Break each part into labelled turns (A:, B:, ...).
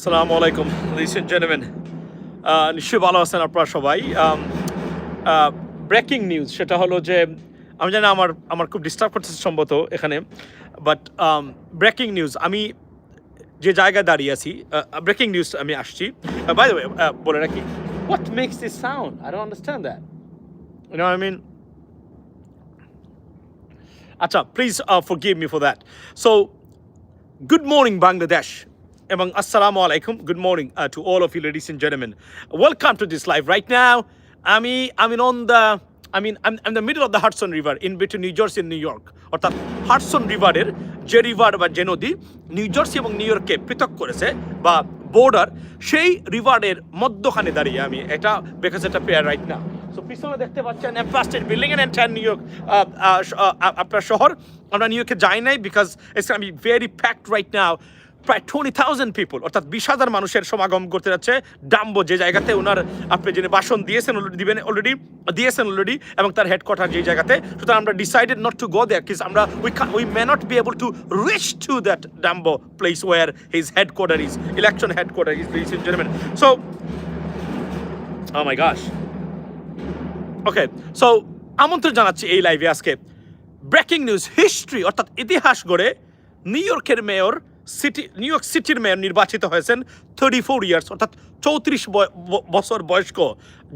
A: আসসালামু আলাইকুম লিস and gentleman নিশ্চয়ই ভালো আছেন আপনারা সবাই। ব্রেকিং নিউজ সেটা হলো যে, আমি জানি আমার আমার খুব ডিস্টার্ব করতেছে সম্ভবত এখানে বাট ব্রেকিং নিউজ আমি যে জায়গায় দাঁড়িয়ে আছি ব্রেকিং নিউজ আমি আসছি। বাই দ্য বলে রাখি what makes this sound I don't understand that you know I mean আচ্ছা please forgive me for that so good morning Bangladesh. এবং আসসালামু আলাইকুম good morning to all of you ladies and gentleman welcome to this live right now আমি আমি on the I mean I am the middle of the Hudson river in between New Jersey New York অর্থাৎ Hudson রিভারের যে river বা যে নদী New Jersey এবং New ইয়র্ককে পৃথক করেছে বা বর্ডার সেই রিভারের মধ্যখানে দাঁড়িয়ে আমি এটা বিকজ এটা পেয়ার রাইট না সো পিছনে দেখতে পাচ্ছেন Empire building and New York আপনার শহর। আমরা নিউ ইয়র্কে যাই নাই বিকজ ইটস আমি ভেরি ফ্যাক্ট রাইট নাও প্রায় টোয়েন্টি থাউজেন্ড পিপল অর্থাৎ বিশ হাজার মানুষের সমাগম করতে যাচ্ছে ডাম্বো, যে জায়গাতে ওনার, আপনি যিনি ভাষণ দিয়েছেন অলরেডি দিবেন অলরেডি দিয়েছেন অলরেডি এবং তার হেডকোয়ার্টার যে জায়গাতে। সুতরাং আমরা decided not to go there kiss আমরা we we may not be able to reach to that Dumbo place where his headquarter is election headquarter is please in gentleman so my gosh okay so আমন্ত্রণ জানাচ্ছি এই লাইভে আজকে। Breaking news history অর্থাৎ ইতিহাস গড়ে New ইয়র্কের mayor city New York সিটির মেয়র নির্বাচিত হয়েছেন থার্টি ফোর ইয়ার্স অর্থাৎ চৌত্রিশ বছর বয়স্ক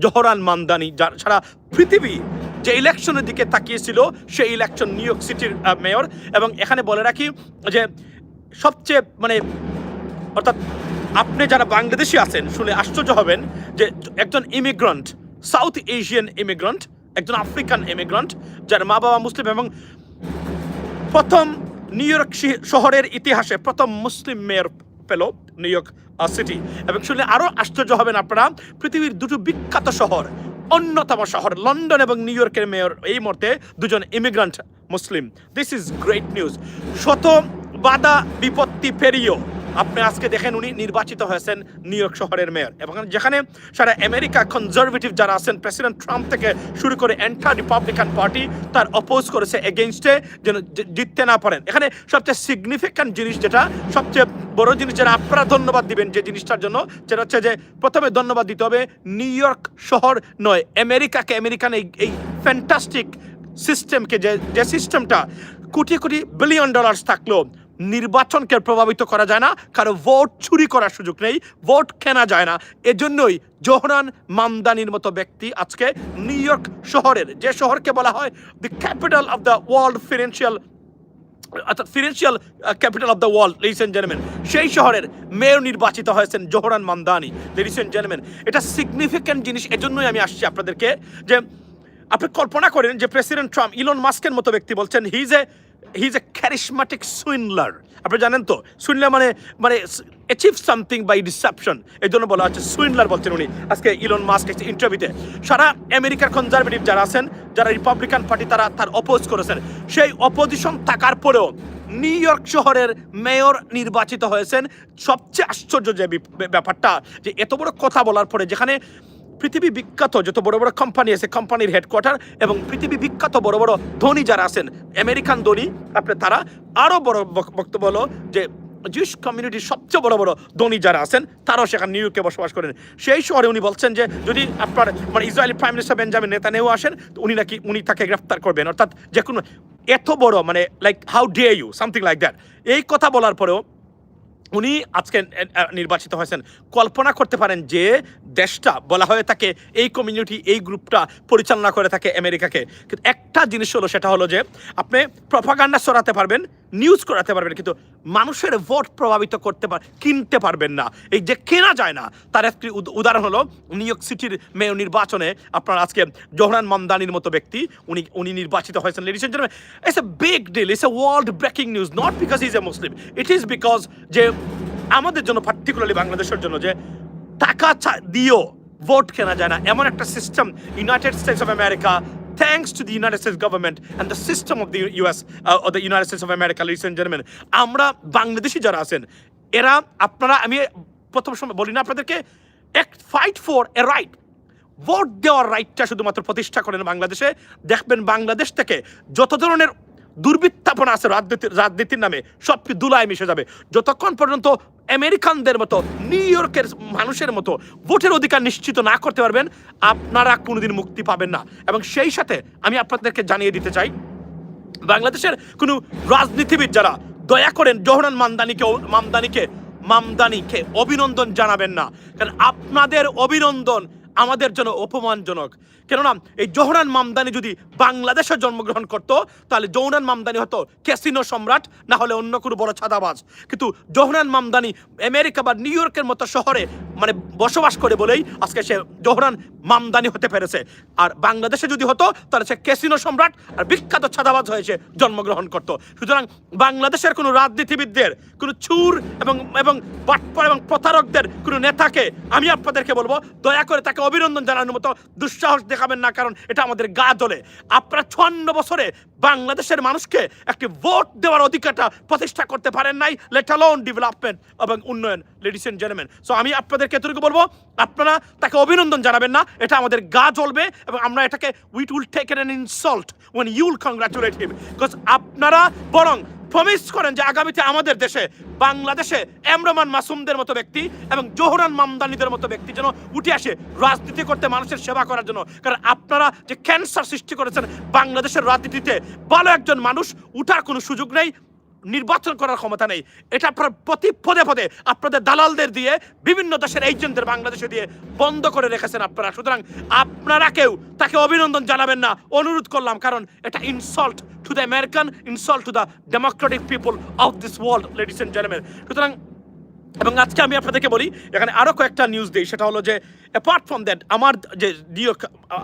A: জহরান মান্দানি, যার সারা পৃথিবী যে ইলেকশনের দিকে তাকিয়েছিল, সেই ইলেকশন নিউ ইয়র্ক সিটির মেয়র এবং এখানে বলে রাখি যে সবচেয়ে মানে অর্থাৎ আপনি যারা বাংলাদেশি আছেন, শুনে আশ্চর্য হবেন যে একজন ইমিগ্রান্ট সাউথ এশিয়ান ইমিগ্রান্ট একজন আফ্রিকান ইমিগ্রান্ট যার মা বাবা মুসলিম এবং প্রথম নিউ ইয়র্ক শহরের ইতিহাসে প্রথম মুসলিম মেয়র পেল নিউ ইয়র্ক সিটি এবং শুনলে আরও আশ্চর্য হবেন আপনারা, পৃথিবীর দুটো বিখ্যাত শহর, অন্যতম শহর, লন্ডন এবং নিউ ইয়র্কের মেয়র এই মুহূর্তে দুজন immigrant Muslim. This is great news শত বাধা বিপত্তি পেরিয়েও আপনি আজকে দেখেন উনি নির্বাচিত হয়েছেন নিউ ইয়র্ক শহরের মেয়র। এবং যেখানে সারা আমেরিকা কনজারভেটিভ যারা আছেন, প্রেসিডেন্ট ট্রাম্প থেকে শুরু করে এন্টার রিপাবলিকান পার্টি তার অপোজ করেছে এগেনস্টে যেন জিততে না পারেন। এখানে সবচেয়ে সিগনিফিক্যান্ট জিনিস যেটা, সবচেয়ে বড় জিনিস যেটা আপনারা ধন্যবাদ দিবেন যে জিনিসটার জন্য, সেটা হচ্ছে যে প্রথমে ধন্যবাদ দিতে হবে নিউ ইয়র্ক শহর নয়, আমেরিকাকে, আমেরিকান এই এই ফ্যান্টাস্টিক সিস্টেমকে যে যে সিস্টেমটা কোটি কোটি বিলিয়ন ডলার্স থাকলেও নির্বাচনকে প্রভাবিত করা যায় না, কারও ভোট চুরি করার সুযোগ নেই, ভোট কেনা যায় না। এজন্যই জোহরান মামদানির মতো ব্যক্তি আজকে নিউ ইয়র্ক শহরের, যে শহরকে বলা হয় the capital of the world financial অর্থাৎ financial capital of the world ladies and gentleman সেই শহরের মেয়র নির্বাচিত হয়েছেন Zohran Mamdani. Ladies and gentleman এটা সিগনিফিক্যান্ট জিনিস, এজন্যই আমি আসছি আপনাদেরকে যে আপনি কল্পনা করেন যে প্রেসিডেন্ট ট্রাম্প ইলন মাস্কের মতো ব্যক্তি বলছেন his a his a charismatic swindler আপনি জানেন তো সুইনলার মানে মানে অ্যাচিভ সামথিং বাই ডিসেপশন এই জন্য বলা হচ্ছে সুইনলার বলছেন উনি। আজকে ইলন মাস্ক ইন্টারভিউতে সারা আমেরিকার কনজারভেটিভ যারা আছেন, যারা রিপাবলিকান পার্টি তারা তার অপোজ করেছেন। সেই অপোজিশন থাকার পরেও নিউ ইয়র্ক শহরের মেয়র নির্বাচিত হয়েছেন। সবচেয়ে আশ্চর্য যে ব্যাপারটা, যে এত বড় কথা বলার পরে যেখানে পৃথিবী বিখ্যাত যত বড় বড় কোম্পানি আছে কোম্পানির হেডকোয়ার্টার এবং পৃথিবী বিখ্যাত বড় বড় ধনী যারা আছেন আমেরিকান ধনী আপনি তারা আরও বড় বক্তব্য হলো যে জুইশ কমিউনিটির সবচেয়ে বড় বড় ধনী যারা আছেন, তারাও সেখানে নিউ ইয়র্কে বসবাস করেন। সেই শহরে উনি বলছেন যে, যদি আপনার মানে Israeli prime minister Benjamin Netanyahu আসেন, তো উনি নাকি, উনি তাকে গ্রেফতার করবেন। অর্থাৎ যে কোনো এত বড় মানে like how dare you something like that এই কথা বলার পরেও উনি আজকে নির্বাচিত হয়েছেন। কল্পনা করতে পারেন যে দেশটা বলা হয়ে থাকে এই কমিউনিটি এই গ্রুপটা পরিচালনা করে থাকে আমেরিকাকে। কিন্তু একটা জিনিস হলো, সেটা হলো যে আপনি প্রপাগান্ডা সরাতে পারবেন নিউজ করাতে পারবেন কিন্তু মানুষের ভোট প্রভাবিত করতে পার, কিনতে পারবেন না। এই যে কেনা যায় না, তার একটি উদাহরণ হলো নিউ ইয়র্ক সিটির মেয়র নির্বাচনে আপনার আজকে জোহরান মামদানির মতো ব্যক্তি, উনি উনি নির্বাচিত হয়েছেন। Ladies and it's a big deal it's a world breaking news not because is a Muslim it is because যে আমাদের জন্য পার্টিকুলারলি বাংলাদেশের জন্য, যে টাকা দিয়েও ভোট কেনা যায় না। এমন একটা system United States of America thanks to the United States government and the system of the US of the United States of America ladies and gentleman আমরা বাংলাদেশি যারা আছেন, এরা আপনারা, আমি প্রথম সময় বলি না আপনাদেরকে fight for a right vote দেওয়ার রাইটটা শুধুমাত্র প্রতিষ্ঠা করেন বাংলাদেশে। দেখবেন বাংলাদেশ থেকে যত ধরনের দুর্বৃত্তাপনা আছে রাজনীতির রাজনীতির নামে। সব দুলায় মিশে যাবে। যতক্ষণ পর্যন্ত আমেরিকানদের মতো, নিউ ইয়র্কের মানুষের মতো ভোটের অধিকার নিশ্চিত না করতে পারবেন, আপনারা কোনোদিন মুক্তি পাবেন না। এবং সেই সাথে আমি আপনাদেরকে জানিয়ে দিতে চাই, বাংলাদেশের কোনো রাজনীতিবিদ যারা, দয়া করেন জহরান মামদানিকে মামদানিকে মামদানিকে অভিনন্দন জানাবেন না। কারণ আপনাদের অভিনন্দন আমাদের জন্য অপমানজনক। কেননা এই জোহরান মামদানি যদি বাংলাদেশে জন্মগ্রহণ করত, তাহলে জোহরান মামদানি হতো ক্যাসিনো সম্রাট, না হলে অন্য কোনো বড় ছাদাবাজ। কিন্তু জোহরান মামদানি আমেরিকা বা নিউ ইয়র্কের মতো শহরে মানে বসবাস করে বলেই আজকে সে জোহরান মামদানি হতে পেরেছে। আর বাংলাদেশে যদি হতো, তাহলে সে ক্যাসিনো সম্রাট আর বিখ্যাত ছাদাবাজ হয়েছে জন্মগ্রহণ করত। সুতরাং বাংলাদেশের কোনো রাজনীতিবিদদের, কোনো চুর এবং এবং বাটপার এবং প্রতারকদের কোনো নেতাকে আমি আপনাদেরকে বলব, দয়া করে তাকে অভিনন্দন জানানোর মতো দুঃসাহস দেখাবেন না, কারণ এটা আমাদের গা জ্বলে। আপনারা চুয়ান্ন বছরে বাংলাদেশের মানুষকে একটি ভোট দেওয়ার অধিকারটা প্রতিষ্ঠা করতে পারেন নাই। লেট অ্যালোন ডেভেলপমেন্ট এবং উন্নয়ন লেডিস এন্ড জেন্টলম্যান সো আমি আপনাদেরকে এতটুকু বলব, আপনারা তাকে অভিনন্দন জানাবেন না। এটা আমাদের গা জ্বলবে এবং আমরা এটাকে wit will take an insult one you'll congratulate him because আপনারা বরং প্রমিস করেন যে আগামীতে আমাদের দেশে, বাংলাদেশে এমরমান মাসুমদের মতো ব্যক্তি এবং জোহরান মামদানিদের মতো ব্যক্তি যেন উঠে আসে রাজনীতি করতে মানুষের সেবা করার জন্য। কারণ আপনারা যে ক্যান্সার সৃষ্টি করেছেন বাংলাদেশের রাজনীতিতে, ভালো একজন মানুষ উঠার কোনো সুযোগ নেই। নির্বাচন করার ক্ষমতা নেই। এটা আপনার প্রতি পদে পদে আপনাদের দালালদের দিয়ে, বিভিন্ন দেশের এজেন্টদের বাংলাদেশে দিয়ে বন্ধ করে রেখেছেন আপনারা। সুতরাং আপনারা কেউ তাকে অভিনন্দন জানাবেন না। অনুরোধ করলাম, কারণ এটা insult to the American insult to the democratic people of this world ladies and gentleman সুতরাং এবং আজকে আমি আপনাদেরকে বলি, এখানে আরও কয়েকটা নিউজ দিই। সেটা হলো যে অ্যাপার্ট ফ্রম দ্যাট আমার যে নিউ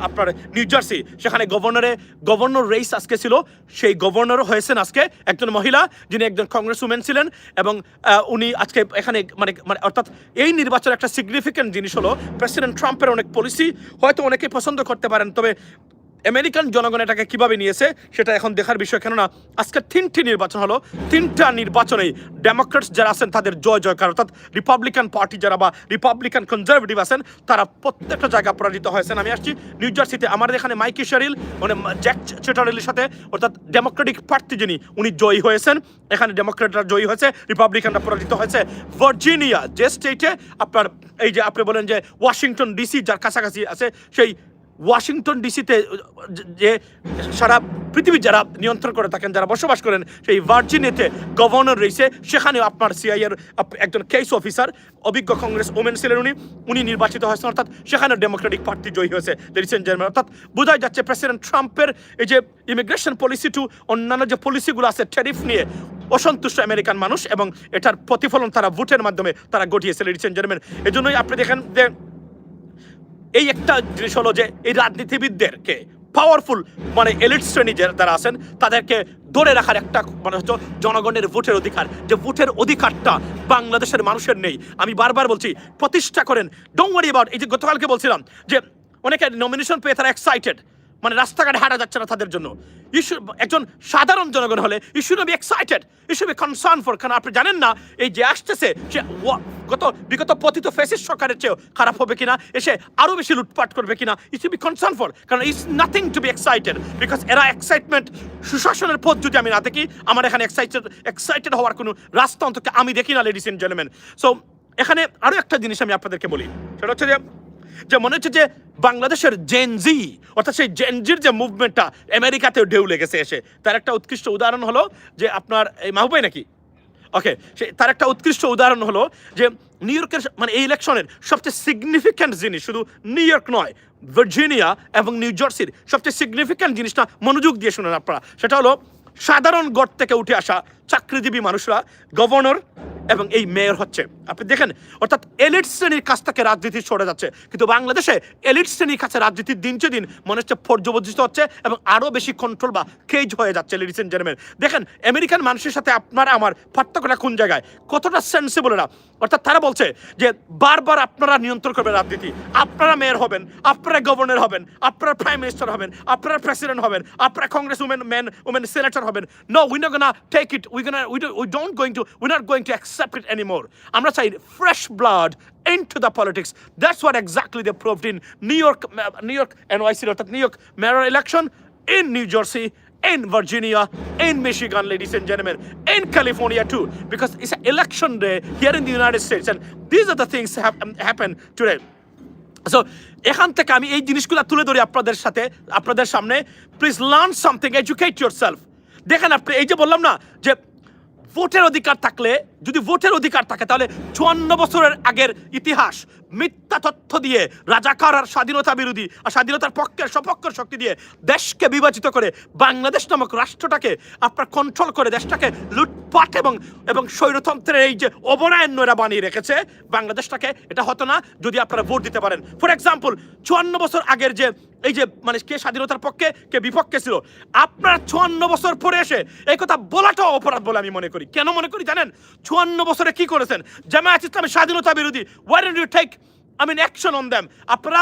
A: আপনার নিউ জার্সি সেখানে গভর্নরে গভর্নর রেইস আজকে ছিল। সেই গভর্নর হয়েছেন আজকে একজন মহিলা, যিনি একজন কংগ্রেস উমেন ছিলেন এবং উনি আজকে এখানে মানে মানে অর্থাৎ এই নির্বাচনের একটা সিগনিফিক্যান্ট জিনিস হলো প্রেসিডেন্ট ট্রাম্পের অনেক পলিসি হয়তো অনেকে পছন্দ করতে পারেন, তবে আমেরিকান জনগণ এটাকে কীভাবে নিয়েছে সেটা এখন দেখার বিষয়। কেননা আজকে তিনটি নির্বাচন হলো, তিনটা নির্বাচনেই ডেমোক্রেটস যারা আছেন তাদের জয়, জয়কার, অর্থাৎ রিপাবলিকান পার্টি যারা বা রিপাবলিকান কনজারভেটিভ আছেন, তারা প্রত্যেকটা জায়গা পরাজিত হয়েছেন। আমি আসছি নিউ জার্সিতে আমাদের এখানে মাইকি শারিল মানে জ্যাক চেটারেলের সাথে, অর্থাৎ ডেমোক্রেটিক প্রার্থী যিনি, উনি জয়ী হয়েছেন। এখানে ডেমোক্রেটরা জয়ী হয়েছে রিপাবলিকানরা পরাজিত হয়েছে। ভার্জিনিয়া যে স্টেটে আপনার, এই যে আপনি বলেন যে ওয়াশিংটন ডিসি যার কাছাকাছি আছে, সেই ওয়াশিংটন ডিসিতে যে সারা পৃথিবীর যারা নিয়ন্ত্রণ করে থাকেন, যারা বসবাস করেন, সেই ভার্জিনিয়াতে গভর্নর রয়েছে। সেখানেও আপনার সিআইয়ের একজন কেস অফিসার অভিজ্ঞ কংগ্রেস ওমেন ছিলেন উনি। উনি নির্বাচিত হয়েছেন, অর্থাৎ সেখানে ডেমোক্রেটিক পার্টি জয়ী হয়েছে লেডিস এন্ড অর্থাৎ বোঝাই যাচ্ছে প্রেসিডেন্ট ট্রাম্পের এই যে ইমিগ্রেশন পলিসি টু অন্যান্য যে পলিসিগুলো আছে ট্যারিফ নিয়ে অসন্তুষ্ট আমেরিকান মানুষ এবং এটার প্রতিফলন তারা ভোটের মাধ্যমে তারা ঘটিয়েছে জেন্টলম্যান এই জন্যই আপনি দেখেন যে এই একটা জিনিস হলো যে এই রাজনীতিবিদদেরকে পাওয়ারফুল মানে এলিট শ্রেণি যারা আছেন, তাদেরকে ধরে রাখার একটা মানে হচ্ছে জনগণের ভোটের অধিকার। যে ভোটের অধিকারটা বাংলাদেশের মানুষের নেই। আমি বারবার বলছি, প্রতিষ্ঠা করেন। ডোন্ট ওয়ারি অ্যাবাউট এই যে গতকালকে বলছিলাম যে অনেকে নমিনেশন পেয়ে তারা এক্সাইটেড মানে রাস্তাঘাটে হাঁটা যাচ্ছে না তাদের জন্য। ইস্যু একজন সাধারণ জনগণ হলে issue be excited issue be concern for কারণ আপনি জানেন না, এই যে আসতেছে, সে গত, বিগত পতিত ফেসিস সরকারের চেয়েও খারাপ হবে কিনা, এসে আরও বেশি লুটপাট করবে কিনা ইট বি কনসার্ন ফর কারণ it's nothing to be excited because এরা এক্সাইটমেন্ট সুশাসনের পথ যদি আমি না দেখি, আমার এখানে এক্সাইটেড এক্সাইটেড হওয়ার কোনো রাস্তা অন্তত আমি দেখি না লেডিস এন্ড জেন্টলম্যান সো এখানে আরও একটা জিনিস আমি আপনাদেরকে বলি, সেটা হচ্ছে যে যে মনে হচ্ছে যে বাংলাদেশের জেনজি অর্থাৎ সেই জেনজির যে মুভমেন্টটা আমেরিকাতেও ঢেউ লেগেছে এসে, তার একটা উৎকৃষ্ট উদাহরণ হলো যে আপনার এই মাহবুবাই নাকি? ওকে সে তার একটা উৎকৃষ্ট উদাহরণ হলো যে নিউ ইয়র্কের মানে এই ইলেকশনের সবচেয়ে সিগনিফিক্যান্ট জিনিস শুধু নিউ ইয়র্ক নয় ভার্জিনিয়া এবং নিউ জার্সির সবচেয়ে সিগনিফিক্যান্ট জিনিসটা মনোযোগ দিয়ে শুনেন আপনারা। সেটা হলো সাধারণ গড় থেকে উঠে আসা চাকরিজীবী মানুষরা গভর্নর এবং এই মেয়র হচ্ছে। আপনি দেখেন, অর্থাৎ এলিট শ্রেণির কাছ থেকে রাজনীতি সরে যাচ্ছে। কিন্তু বাংলাদেশে এলিট শ্রেণির কাছে রাজনীতির দিন চে দিন মনে হচ্ছে পর্যবর্জিত হচ্ছে এবং আরও বেশি কন্ট্রোল বা কেজ হয়ে যাচ্ছে লেডিস এন্ড জেন্টলম্যান দেখেন আমেরিকান মানুষের সাথে আপনার, আমার পার্থক্যটা কোন জায়গায়? কতটা সেন্সিবল এরা? অর্থাৎ তারা বলছে যে বারবার আপনারা নিয়ন্ত্রণ করবেন রাজনীতি। আপনারা মেয়র হবেন আপনারা গভর্নর হবেন আপনারা প্রাইম মিনিস্টার হবেন আপনারা প্রেসিডেন্ট হবেন আপনারা Congress women man women senator হবেন। No we not gonna take it we gonna we don't going to we not going to accept it anymore আমরা চাই fresh blood into the politics. That's what exactly they proved in New York, New York NYC, অর্থাৎ New York mayor election, in New Jersey, in Virginia, in Michigan, ladies and gentlemen, in California too, because it's an election day here in the United States, and these are the things have um, happened today. So এখান থেকে আমি এই জিনিসগুলো তুলে ধরি আপনাদের সাথে আপনাদের সামনে please learn something educate yourself দেখেন আপনি এই যে বললাম না যে ভোটের অধিকার থাকলে, যদি ভোটের অধিকার থাকে, তাহলে চুয়ান্ন বছরের আগের ইতিহাস, মিথ্যা তথ্য দিয়ে রাজাকার আর স্বাধীনতা বিরোধী আর স্বাধীনতার পক্ষের সপক্ষের শক্তি দিয়ে দেশকে বিভাজিত করে বাংলাদেশ নামক রাষ্ট্রটাকে আপনার কন্ট্রোল করে, দেশটাকে লুটপাট এবং এবং স্বৈরতন্ত্রের এই যে অবনায়ন এরা বানিয়ে রেখেছে, বাংলাদেশটাকে এটা হতো না যদি আপনারা ভোট দিতে পারেন। ফর এক্সাম্পল চুয়ান্ন বছর আগের যে, এই যে মানে কে স্বাধীনতার পক্ষে, কে বিপক্ষে ছিল, আপনার চুয়ান্ন বছর পরে এসে এই কথা বলাটাও অপরাধ বলে আমি মনে করি। কেন মনে করি জানেন? চুয়ান্ন বছরে কি করেছেন? জামায়াত ইসলামের স্বাধীনতা বিরোধী don't you take I mean action on them আপনারা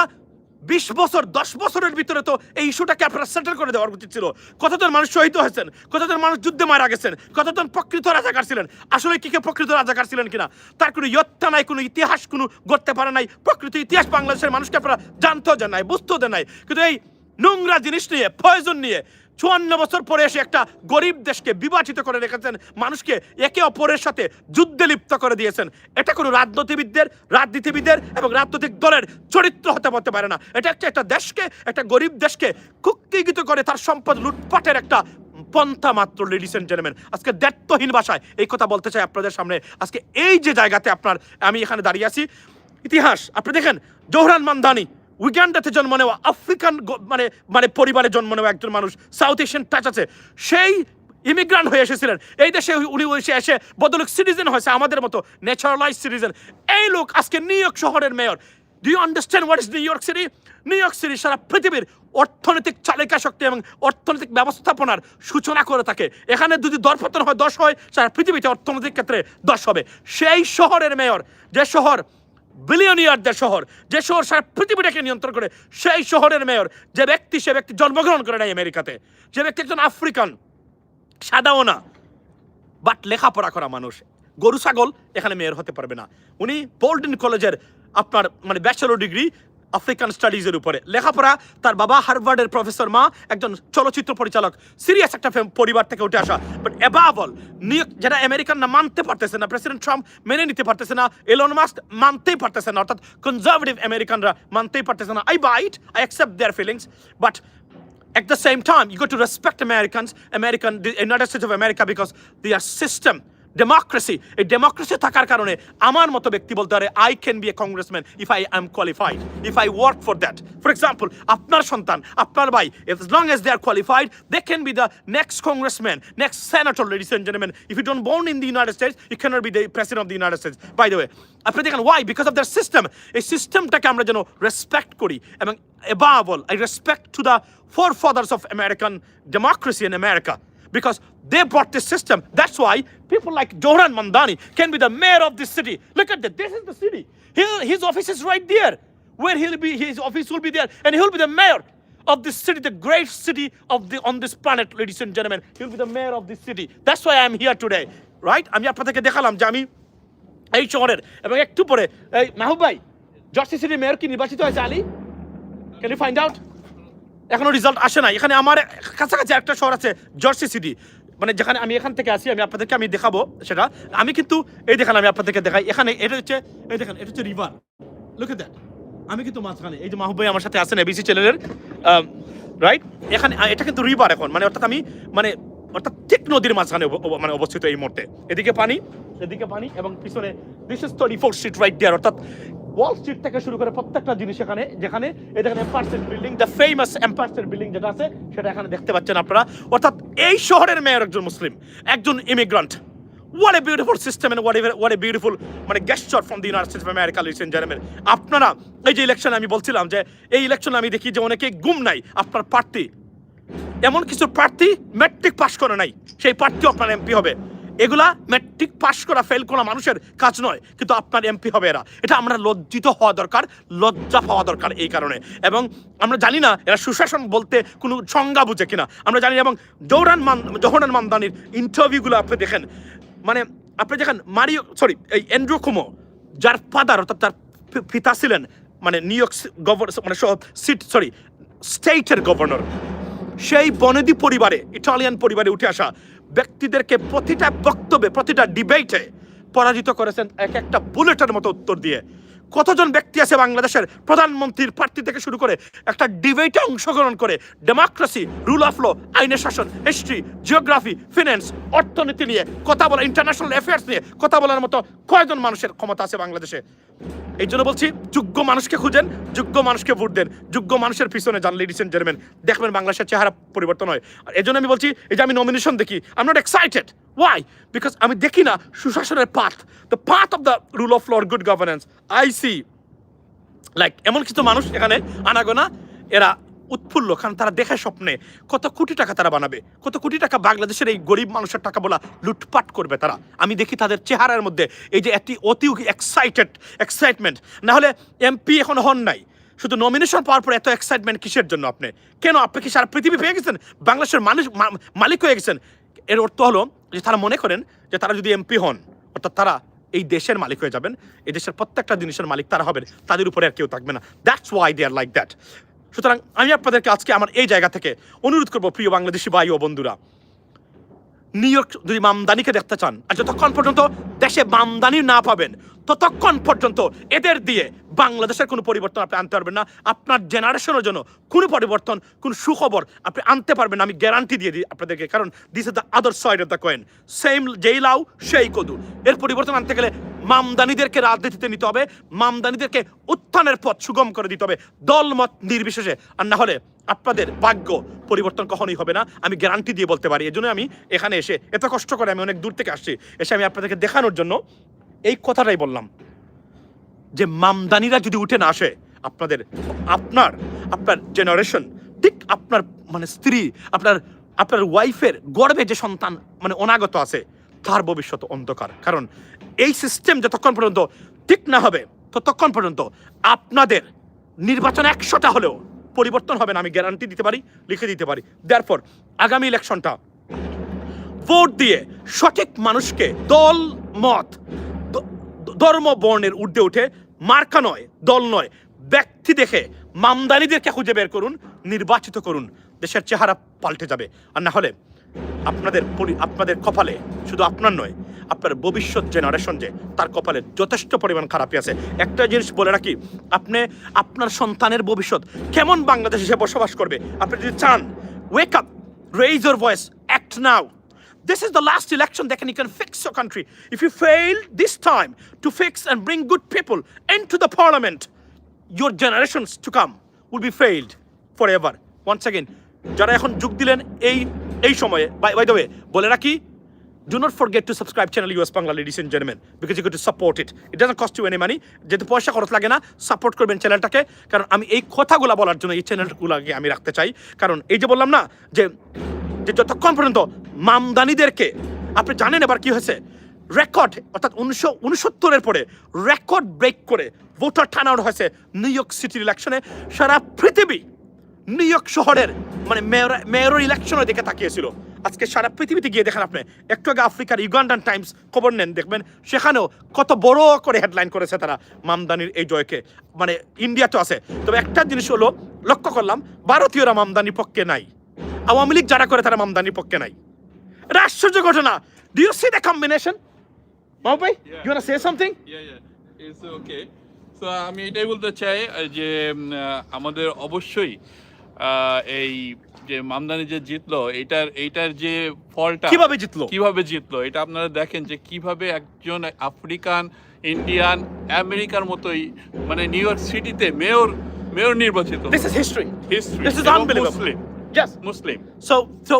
A: বিশ বছর, দশ বছরের ভিতরে তো এই ইস্যুটাকে আপনারা সেটেল করে দেওয়ার উচিত ছিল। কতজন মানুষ শহীদ হয়েছেন? কতজন মানুষ যুদ্ধে মারা গেছেন? কতজন প্রকৃত রাজাকার ছিলেন? আসলে কি কে প্রকৃত রাজাকার ছিলেন কিনা? তার কোনো ইয়ত্তা নাই, কোনো ইতিহাস কোনো গড়তে পারে নাই। প্রকৃত ইতিহাস বাংলাদেশের মানুষকে আপনারা জানতেও নাই, বুঝতেও দেন নাই। কিন্তু এই নোংরা জিনিস নিয়ে প্রয়োজন নিয়ে চুয়ান্ন বছর পরে এসে একটা গরিব দেশকে বিভাজিত করে রেখেছেন। মানুষকে একে অপরের সাথে যুদ্ধে লিপ্ত করে দিয়েছেন। এটা কোনো রাজনীতিবিদদের রাজনীতিবিদদের এবং রাজনৈতিক দলের চরিত্র হতে হতে পারে না। এটা একটা একটা দেশকে, একটা গরিব দেশকে কুক্ষিগত করে তার সম্পদ লুটপাটের একটা পন্থা মাত্র লেডিস এন্ড জেন্টলম্যান আজকে দায়িত্বহীন ভাষায় এই কথা বলতে চাই আপনাদের সামনে। আজকে এই যে জায়গাতে আপনার, আমি এখানে দাঁড়িয়ে আছি। ইতিহাস, আপনি দেখেন, জোহরান মান্দানি উইগান্ডাতে জন্ম নেওয়া আফ্রিকান মানে মানে পরিবারে জন্ম নেওয়া একজন মানুষ সাউথ এশিয়ান টাচ আছে। সেই ইমিগ্রান্ট হয়ে এসেছিলেন। এই দেশে উনি এসে এসে বদলক সিটিজেন হয়েছে আমাদের মতো ন্যাচারালাইজ সিটিজেন এই লোক আজকে নিউ ইয়র্ক শহরের mayor do you understand what is New York city New York city সারা পৃথিবীর অর্থনৈতিক চালিকা শক্তি এবং অর্থনৈতিক ব্যবস্থাপনার সূচনা করে থাকে। এখানে যদি দরপতন হয়, দশ হয়, সারা পৃথিবীতে অর্থনৈতিক ক্ষেত্রে দশ হবে। সেই শহরের মেয়র যে শহর বিলিয়নিয়ারদের শহর, যে শহর সারা পৃথিবীটাকে নিয়ন্ত্রণ করে, সেই শহরের মেয়র, যে ব্যক্তি সে ব্যক্তি জন্মগ্রহণ করে নাই আমেরিকাতে, যে ব্যক্তি একজন আফ্রিকান, সাদাও না বাট লেখাপড়া করা মানুষ। গরু, ছাগল এখানে মেয়র হতে পারবে না। উনি বোল্ডেন কলেজের আপনার মানে ব্যাচেলর ডিগ্রি আফ্রিকান স্টাডিজের উপরে। লেখাপড়া তার বাবা হার্ভার্ডের প্রফেসর মা একজন চলচ্চিত্র পরিচালক। সিরিয়াস একটা পরিবার থেকে উঠে আসা। বাট অ্যাবাবল নিউ যেটা আমেরিকান না মানতে পারতেছে না। প্রেসিডেন্ট ট্রাম্প মেনে নিতে পারতেছে না। এলন মাস্ক মানতেই পারতেছে না। অর্থাৎ কনজারভেটিভ আমেরিকানরা মানতেই পারতেছে না। I byte I accept their feelings but At the same time, you got to respect Americans, American, the United States of America, because they are system, democracy. এই ডেমোক্রেসি থাকার কারণে আমার মতো ব্যক্তি বলতে পারে I can be a congressman if I am qualified if I work for that for example আপনার সন্তান, আপনার ভাই as long as they are qualified they can be the next congressman next senator ladies and gentleman if you don't born in the United States you can't be the president of the United States by the way আপনি দেখেন why because of their system এই সিস্টেমটাকে আমরা যেন respect করি এবং above I respect to the forefathers of American democracy in America. because they brought this system. That's why people like Joran Mandani can be the mayor of this city. Look at that. This is the city. He'll, his office is right there. Where he'll be, his office will be there, and he'll be the mayor of this city, the great city of the on this planet, ladies and gentlemen. He'll be the mayor of this city. That's why I'm here today. Right? আমি আপনাদেরকে দেখালাম যে আমি এই শহরের এবং একটু পরে এই মাহবুব ভাই জার্সি সিটির মেয়র কি নির্বাচিত হয়েছে Ali can you find out এখনও রেজাল্ট আসে না এখানে আমার কাছাকাছি একটা শহর আছে জার্সি সিটি মানে যেখানে আমি এখান থেকে আসি, আমি আপনাদেরকে আমি দেখাবো সেটা। আমি কিন্তু এই দেখেন, আমি আপনাদেরকে দেখাই। এখানে এটা হচ্ছে, এই দেখেন, এটা হচ্ছে রিভার লুক দ্যাট আমি কিন্তু মাঝখানে, এই যে মাহবুব আমার সাথে আছেন এবিসি চ্যানেলের রাইট এখানে এটা কিন্তু রিভার এখন। মানে অর্থাৎ আমি মানে অর্থাৎ ঠিক নদীর মাঝখানে মানে অবস্থিত এই মুহূর্তে। এদিকে পানি এদিকে পানি এবং পিছনে this is thirty four street right there অর্থাৎ ওয়াল স্ট্রিট থেকে শুরু করে প্রত্যেকটা জিনিস এখানে যেখানে এই দেখেন Empire building the famous Empire building যেটা আছে সেটা এখানে দেখতে পাচ্ছেন আপনারা। অর্থাৎ এই শহরের মেয়র একজন মুসলিম একজন immigrant a beautiful system and what a, what a beautiful মানে from the United States of America, ladies and আপনারা এই যে ইলেকশন আমি বলছিলাম যে এই ইলেকশন আমি দেখি যে অনেকে গুম নাই আপনার প্রার্থী। এমন কিছু প্রার্থী ম্যাট্রিক পাশ করে নাই সেই প্রার্থীও আপনার এমপি হবে। এগুলা ম্যাট্রিক পাশ করা ফেল করা মানুষের কাজ নয়, কিন্তু আপনার এমপি হবে এরা। এটা আমরা লজ্জিত হওয়া দরকার, লজ্জা পাওয়া দরকার এই কারণে। এবং আমরা জানি না এরা সুশাসন বলতে কোনো সংজ্ঞা বুঝে কিনা। আমরা জানি এবং জৌরান মান জহরান মান্দানির ইন্টারভিউগুলো আপনি দেখেন। মানে আপনি দেখেন মারিও সরি এই এন্ড্রু কুমো, যার ফাদার অর্থাৎ তার পিতা ছিলেন মানে নিউ ইয়র্ক গভর্নর মানে সিট সরি স্টেটের গভর্নর সেই বনেদি পরিবারে, ইটালিয়ান পরিবারে উঠে আসা ব্যক্তিদেরকে প্রতিটা বক্তব্যে প্রতিটা ডিবেটে পরাজিত করেছেন এক একটা বুলেটের মতো উত্তর দিয়ে। কতজন ব্যক্তি আছে বাংলাদেশের প্রধানমন্ত্রীর প্রার্থী থেকে শুরু করে একটা ডিবেটে অংশগ্রহণ করে? ডেমোক্রেসি রুল অফ ল আইনের শাসন হিস্ট্রি জিওগ্রাফি ফিনান্স অর্থনীতি নিয়ে কথা বলা ইন্টারন্যাশনাল অ্যাফেয়ার্স নিয়ে কথা বলার মতো কয়জন মানুষের ক্ষমতা আছে বাংলাদেশে? এই জন্য বলছি, যোগ্য মানুষকে খুঁজেন, যোগ্য মানুষকে ভোট দেন, যোগ্য মানুষের পিছনে যান লেডিস এন্ড জেন্টলম্যান দেখবেন বাংলাদেশের চেহারা পরিবর্তন হয়। আর এই জন্য আমি বলছি, এই যে আমি নমিনেশন দেখি I not excited why because আমি দেখি না সুশাসনের path the path of the rule of law good governance I see like এমন কিছু মানুষ এখানে আনাগোনা, এরা উৎফুল্ল, কারণ তারা দেখে স্বপ্নে কত কোটি টাকা তারা বানাবে, কত কোটি টাকা বাংলাদেশের এই গরিব মানুষের টাকা বলা লুটপাট করবে তারা। আমি দেখি তাদের চেহারার মধ্যে এই যে একটি অতি এক্সাইটেড এক্সাইটমেন্ট না হলে এমপি এখন হন নাই। শুধু নমিনেশন পাওয়ার পর এত এক্সাইটমেন্ট কিসের জন্য আপনি? কেন? আপনি কি সারা পৃথিবী পেয়ে গেছেন? বাংলাদেশের মানুষ মালিক হয়ে গেছেন। এর অর্থ হলো যে তারা মনে করেন যে তারা যদি এমপি হন, অর্থাৎ তারা এই দেশের মালিক হয়ে যাবেন, এই দেশের প্রত্যেকটা জিনিসের মালিক তারা হবেন, তাদের উপরে আর কেউ থাকবে না। That's why they are like that সুতরাং আমি আপনাদেরকে আজকে আমার এই জায়গা থেকে অনুরোধ করব, প্রিয় বাংলাদেশি ভাই ও বন্ধুরা নিউ ইয়র্ক যদি মামদানিকে দেখতে চান, আর যতক্ষণ পর্যন্ত দেশে মামদানি না পাবেন, ততক্ষণ পর্যন্ত এদের দিয়ে বাংলাদেশের কোনো পরিবর্তন আপনি আনতে পারবেন না। আপনার জেনারেশনের জন্য কোনো পরিবর্তন, কোনো সুখবর আপনি আনতে পারবেন আমি গ্যারান্টি দিয়ে দিই আপনাদেরকে, কারণ this is the other side of the coin same যেই লাউ, সেই কদু। এর পরিবর্তন আনতে গেলে মামদানিদেরকে রাজনীতিতে নিতে হবে, মামদানিদেরকে উত্থানের পথ সুগম করে দিতে হবে। দলমত নির্বিশেষে। আর না হলে আপনাদের ভাগ্য পরিবর্তন কখনোই হবে না। আমি গ্যারান্টি দিয়ে বলতে পারি। এই জন্য আমি এখানে এসে, এত কষ্ট করে আমি অনেক দূর থেকে আসছি। এসে আমি আপনাদেরকে দেখানোর জন্য এই কথাটাই বললাম। যে মামদানিরা যদি উঠে না আসে, আপনাদের, আপনার আপনার জেনারেশন ঠিক আপনার মানে স্ত্রী, আপনার আপনার ওয়াইফের গর্বে যে সন্তান মানে অনাগত আছে তার ভবিষ্যৎ অন্ধকার। কারণ এই সিস্টেম যতক্ষণ পর্যন্ত ঠিক না হবে, ততক্ষণ পর্যন্ত আপনাদের নির্বাচন একশোটা হলেও পরিবর্তন হবে না, আমি গ্যারান্টি দিতে পারি, লিখে দিতে পারি। দেয়ারপর আগামী ইলেকশনটা ভোট দিয়ে সঠিক মানুষকে দল, মত ধর্ম, বর্ণের ঊর্ধ্বে উঠে মার্কা নয়, দল নয়, ব্যক্তি দেখে মামদানিদেরকে খুঁজে বের করুন, নির্বাচিত করুন, দেশের চেহারা পাল্টে যাবে। আর না হলে আপনাদের আপনাদের কপালে শুধু আপনার নয়, আপনার ভবিষ্যৎ জেনারেশন যে, তার কপালে যথেষ্ট পরিমাণ খারাপই আছে। একটা জিনিস বলে রাখি, আপনি আপনার সন্তানের ভবিষ্যৎ কেমন বাংলাদেশে সে বসবাস করবে? আপনি যদি চান wake up raise your voice act now this is the last election দেখেন you can fix your country if you fail this time to fix and bring good people and to the parliament your generation to come will be failed for ever once again যারা এখন যোগ দিলেন, এই এই সময়ে by the way বলে রাখি, do not forget to subscribe channel US Bangla, ladies and gentlemen, because you got to support it. It doesn't cost you any যেহেতু পয়সা খরচ লাগে না সাপোর্ট করবেন চ্যানেলটাকে কারণ আমি এই কথাগুলো বলার জন্য এই চ্যানেলগুলোকে আমি রাখতে চাই। কারণ এই যে বললাম না, যে যে যতক্ষণ পর্যন্ত মামদানিদেরকে, আপনি জানেন এবার কি হয়েছে? রেকর্ড অর্থাৎ উনিশশো, উনসত্তরের পরে রেকর্ড ব্রেক করে ভোটার টার্ন হয়েছে নিউ ইয়র্ক সিটির ইলেকশনে সারা পৃথিবী নিউ ইয়র্ক শহরের মানে মেয়র মেয়র ইলেকশনের দিকে তাকিয়েছিল। আজকে সারা পৃথিবীতে গিয়ে দেখেন আপনি একটু আগে আফ্রিকার ইউগান্ডান টাইমস খবর নেন দেখবেন সেখানেও কত বড় করে হেডলাইন করেছে তারা মামদানির এই জয়কে। মানে ইন্ডিয়া তো আছে। তবে একটা জিনিস হলো লক্ষ্য করলাম ভারতীয়রা মামদানির পক্ষে নাই। আওয়ামী লীগ যারা করে তারা মামদানির পক্ষে নাই। এটা আশ্চর্য ঘটনা। Do you see the combination ভাই you
B: say something. It's okay. So আমি এটাই বলতে চাই যে আমাদের অবশ্যই এই যে মামদানি যে জিতলো এটার এইটার যে ফলটা
A: কীভাবে জিতলো?
B: কীভাবে জিতলো এটা আপনারা দেখেন যে কীভাবে একজন আফ্রিকান ইন্ডিয়ান আমেরিকার মতোই মানে নিউ ইয়র্ক সিটিতে মেয়র মেয়র নির্বাচিত
A: this is history
B: history
A: This is unbelievable.
B: মুসলিম
A: Yes.
B: মুসলিম
A: So, so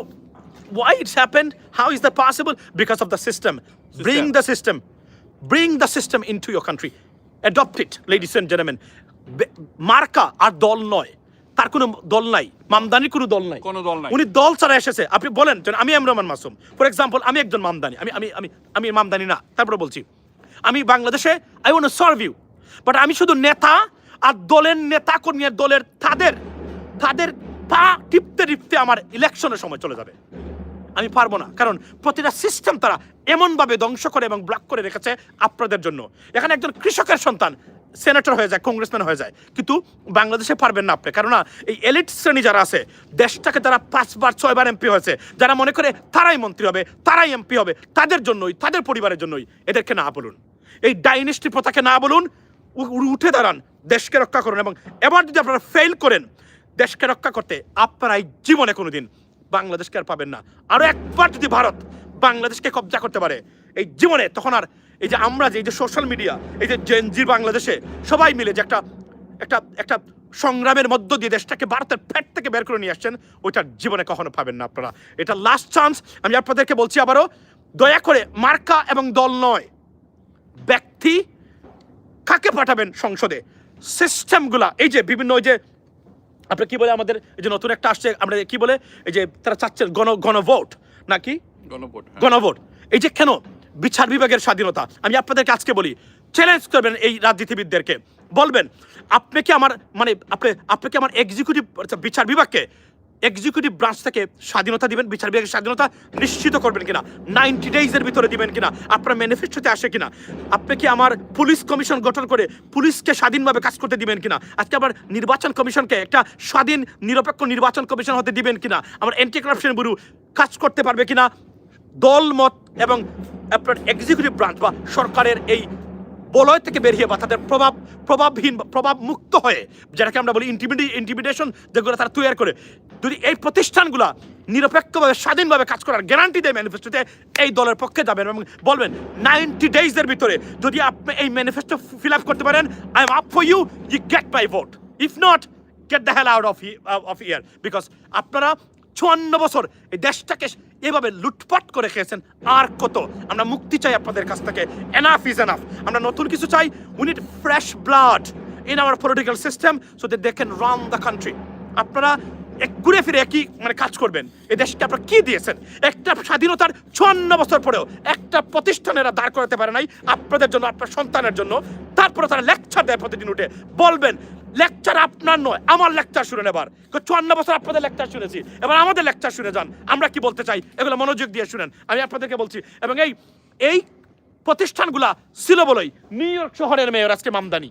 A: why it's happened? How is that possible? Because of the system. system. Bring the system. Bring the system into your country. Adopt it, ladies and gentlemen. মার্কা আর দল নয় তার কোনো দল নাই মামদানির কোনো দল নাই।
B: কোনো দল নাই।
A: উনি দল ছাড়া এসেছে। আপনি বলেন আমি am Rahman Masum. For example আমি একজন মামদানি আমি আমি আমি আমি মামদানি না। তারপরে বলছি আমি বাংলাদেশে I want serve you but আমি শুধু নেতা আর দলের নেতা কর্মীর দলের তাদের তাদের পা টিপতে টিপতে আমার ইলেকশনের সময় চলে যাবে। আমি পারব না। কারণ প্রতিটা সিস্টেম তারা এমনভাবে ধ্বংস করে এবং ব্লক করে রেখেছে আপনাদের জন্য। এখানে একজন কৃষকের সন্তান সেনেটর হয়ে যায়, কংগ্রেসম্যান হয়ে যায়। কিন্তু বাংলাদেশে পারবেন না আপনি। কারণ এই এলিট শ্রেণি যারা আছে, দেশটাকে যারা পাঁচবার, ছয়বার এমপি হয়েছে। যারা মনে করে তারাই মন্ত্রী হবে, তারাই এমপি হবে, তাদের জন্যই, তাদের পরিবারের জন্যই এদেরকে না বলুন। এই ডাইনেস্টি প্রথাকে না বলুন উঠে দাঁড়ান, দেশকে রক্ষা করুন এবং এবার যদি আপনারা ফেল করেন, দেশকে রক্ষা করতে আপনারা এই জীবনে কোনোদিন বাংলাদেশকে আর পাবেন না। আরও একবার যদি ভারত বাংলাদেশকে কবজা করতে পারে, এই জীবনে তখন আর এই যে আমরা যে এই যে সোশ্যাল মিডিয়া এই যে জেনজির বাংলাদেশে সবাই মিলে যে একটা একটা একটা সংগ্রামের মধ্য দিয়ে দেশটাকে ভারতের ফ্যাট থেকে বের করে নিয়ে আসছেন ওইটার জীবনে কখনো পাবেন না আপনারা। এটা লাস্ট চান্স আমি আপনাদেরকে বলছি আবারও দয়া করে মার্কা এবং দল নয় ব্যক্তি কাকে পাঠাবেন সংসদে? সিস্টেমগুলা এই যে বিভিন্ন ওই যে আপনার কি বলে আমাদের এই যে নতুন একটা আসছে আমরা কি বলে এই যে তারা চাচ্ছেন গণ গণভোট নাকি?
B: গণভোট হ্যাঁ।
A: গণভোট। এই যে কেন? বিচার বিভাগের স্বাধীনতা। আমি আপনাদেরকে আজকে বলি চ্যালেঞ্জ করবেন এই রাজনীতিবিদদেরকে। বলবেন, আপনি কি আমার মানে আপনি আপনি কি আমার এক্সিকিউটিভ বিচার বিভাগকে এক্সিকিউটিভ ব্রাঞ্চ থেকে স্বাধীনতা দিবেন? বিচার বিভাগের স্বাধীনতা নিশ্চিত করবেন কিনা? নাইনটি ডেইজের ভিতরে দিবেন কিনা? আপনার ম্যানিফেস্টোতে আসে কিনা? আপনি কি আমার পুলিশ কমিশন গঠন করে পুলিশকে স্বাধীনভাবে কাজ করতে দিবেন কিনা? আজকে আবার নির্বাচন কমিশনকে একটা স্বাধীন, নিরপেক্ষ নির্বাচন কমিশন হতে দিবেন কিনা? আমার অ্যান্টি কারাপশন ব্যুরো কাজ করতে পারবে কিনা? দলমত এবং আপনার এক্সিকিউটিভ ব্রাঞ্চ বা সরকারের এই বলয় থেকে বেরিয়ে বা তাদের প্রভাব, প্রভাবহীন প্রভাব মুক্ত হয়ে, যেটাকে আমরা বলি ইন্টিমিডি ইন্টিমিডেশন যেগুলো তারা তৈরি করে, যদি এই প্রতিষ্ঠানগুলো নিরপেক্ষভাবে, স্বাধীনভাবে কাজ করার গ্যারান্টি দেয় ম্যানিফেস্টোতে এই দলের পক্ষে যাবেন এবং বলবেন নাইনটি ডেইজের ভিতরে যদি আপনি এই ম্যানিফেস্টো ফিল আপ করতে পারেন I am up for you you get my vote if not get the hell out of of here because আপনারা চুয়ান্ন বছর এই দেশটাকে এভাবে লুটপাট করে খেয়েছেন আর কত। আমরা মুক্তি চাই আপনাদের কাছ থেকে। এনাফ ইজ এনাফ আমরা নতুন কিছু চাই। We need fresh blood in our political system so they can run the country আপনারা এক ঘুরে ফিরে একই মানে কাজ করবেন। এ দেশকে আপনারা কি দিয়েছেন? একটা স্বাধীনতার চুয়ান্ন বছর পরেও একটা প্রতিষ্ঠানেরা দাঁড় করাতে পারে নাই। আপনাদের জন্য, আপনার সন্তানের জন্য। তারপরে তারা লেকচার দেয় প্রতিদিন উঠে। বলবেন লেকচার আপনার নয়, আমার লেকচার শুনে নেবার। চুয়ান্ন বছর আপনাদের লেকচার শুনেছি, এবার আমাদের লেকচার শুনে যান, আমরা কি বলতে চাই? এগুলো মনোযোগ দিয়ে শুনেন। আমি আপনাদেরকে বলছি, এবং এই এই প্রতিষ্ঠানগুলা ছিল বলেই নিউ ইয়র্ক শহরের মেয়র আজকে মামদানি।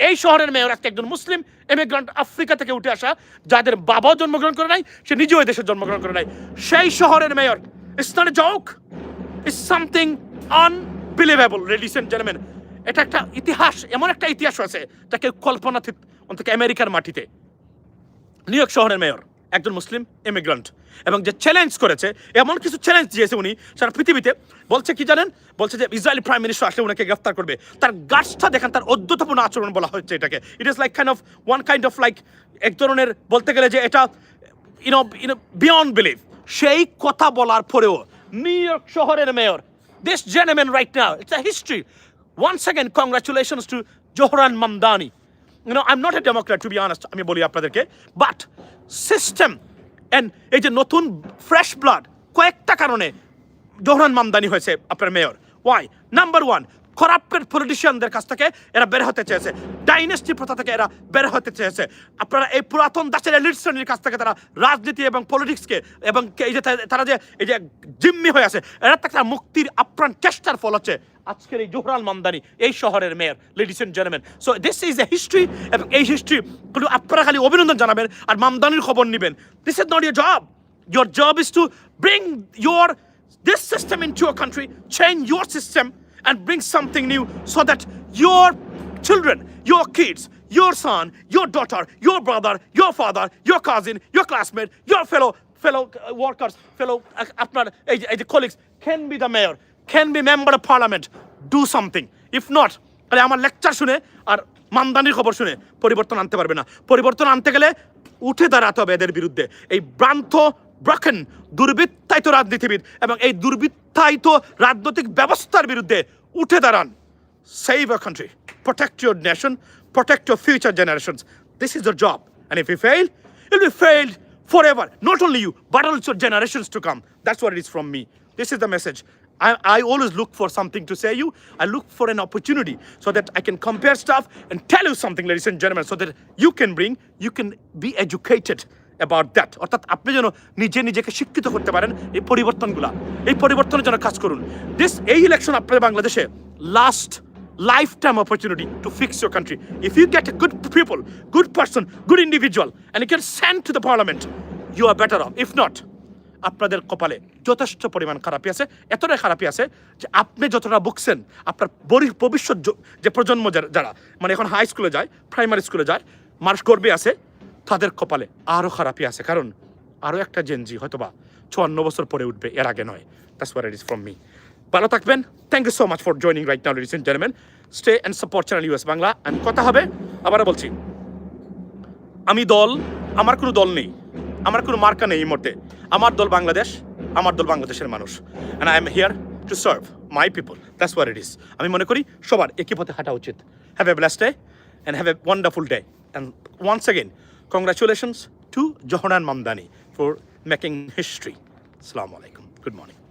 A: এই শহরের মেয়র আজকে একজন মুসলিম এমিগ্রান্ট আফ্রিকা থেকে উঠে আসা, যাদের বাবাও জন্মগ্রহণ করে নাই, সে নিজেও এই দেশে জন্মগ্রহণ করে নাই। সেই শহরের mayor it's not a joke something unbelievable ladies and gentleman এটা একটা ইতিহাস, এমন একটা ইতিহাস আছে, যাকে কল্পনা অন্তত আমেরিকার মাটিতে। নিউ ইয়র্ক শহরের মেয়র, একজন মুসলিম ইমিগ্রান্ট এবং যে চ্যালেঞ্জ করেছে, এমন কিছু চ্যালেঞ্জ দিয়েছে উনি সারা পৃথিবীতে। বলছে কি জানেন? বলছে যে ইসরায়েলি প্রাইম মিনিস্টার আসলে উনাকে গ্রেফতার করবে। তার গাছটা দেখেন, তার অদ্যতপূর্ণ আচরণ বলা হচ্ছে এটাকে। It is like kind of one kind of like এক ধরনের বলতে গেলে যে এটা ইউনো ইউনো বিয়ন্ড বিলিভ সেই কথা বলার পরেও নিউ ইয়র্ক শহরের mayor this gentleman right now it's a history one second congratulations to Zohran Mamdani you I am not a Democrat to be honest আমি বলি আপনাদেরকে বাট সিস্টেম অ্যান্ড এই যে নতুন ফ্রেশ ব্লাড কয়েকটা কারণে জোহরান মামদানি হয়েছে আপনার mayor why number one corrupted পলিটিশিয়ানদের কাছ থেকে এরা বের হতে চেয়েছে। ডাইনেস্টি প্রথা থেকে এরা বের হতে চেয়েছে। আপনারা এই পুরাতন দাসের এলিট শ্রেণির কাছ থেকে তারা রাজনীতি এবং পলিটিক্সকে এবং এই যে তারা যে এই যে জিম্মি হয়ে আছে এরা থেকে তারা মুক্তির আপ্রাণ চেষ্টার ফল হচ্ছে আজকের এই জোহরাল মামদানি এই শহরের mayor ladies and gentleman so this is a history এবং এই হিস্ট্রি শুধু আপনারা খালি অভিনন্দন জানাবেন আর মামদানির খবর নেবেন। This is not your job your job is to bring your this system into your country, change your system, and bring something new so that your children, your kids, your son, your daughter, your brother, your father, your cousin, your classmate, your fellow fellow uh, workers, fellow uh, আপনার এই যে- এই যে colleagues can be the mayor, can be member of parliament, do something. If not, আরে আমার lecture শুনে আর মামদানির খবর শুনে পরিবর্তন আনতে পারবে না পরিবর্তন আনতে গেলে উঠে দাঁড়াতে হবে এদের বিরুদ্ধে এই ভ্রান্ত ব্রাকেন দুর্বৃত্তায়িত রাজনীতিবিদ এবং এই দুর্বৃত্তায়িত রাজনৈতিক ব্যবস্থার বিরুদ্ধে উঠে দাঁড়ান save our country, protect your nation, protect your future generations. This is your job. And if you fail, you'll be failed forever. Not only you, but also generations to come. That's what it is from me. This is the message. I, I always look for something to say you. I look for an opportunity so that I can compare stuff and tell you something, ladies and gentlemen, so that you can bring, you can be educated about that. অর্থাৎ আপনি যেন নিজে নিজেকে শিক্ষিত করতে পারেন এই পরিবর্তনগুলা এই পরিবর্তনের জন্য কাজ করুন দিস এই ইলেকশন আপনাদের বাংলাদেশে last lifetime opportunity to fix your country. If you get a good people, good person, good individual, and you can send to the parliament, you are better off. If not, আপনাদের কপালে যথেষ্ট পরিমাণ খারাপই আছে এতটাই খারাপই আছে যে আপনি যতটা বুকছেন আপনার ভবিষ্যৎ যে প্রজন্ম যারা- যারা মানে এখন হাই স্কুলে যায় প্রাইমারি স্কুলে যায় মানুষ গর্বে আছে তাদের কপালে আরও খারাপই আছে। কারণ আরও একটা জেনজি হয়তোবা চুয়ান্ন বছর পরে উঠবে, এর আগে নয়। That's where it is from me ভালো থাকবেন। Thank you so much for joining right now ladies and gentleman stay and support channel US Bangla and কথা হবে, আবারও বলছি, আমি দল, আমার কোনো দল নেই। আমার কোনো মার্কা নেই এই মুহূর্তে। আমার দল বাংলাদেশ, আমার দল বাংলাদেশের মানুষ। And I am here to serve my people that's where it is আমি মনে করি সবার একই পথে হাঁটা উচিত। Have a blast day and have a wonderful day and once again congratulations to Zohran Mamdani for making history আসসালামু আলাইকুম গুড মর্নিং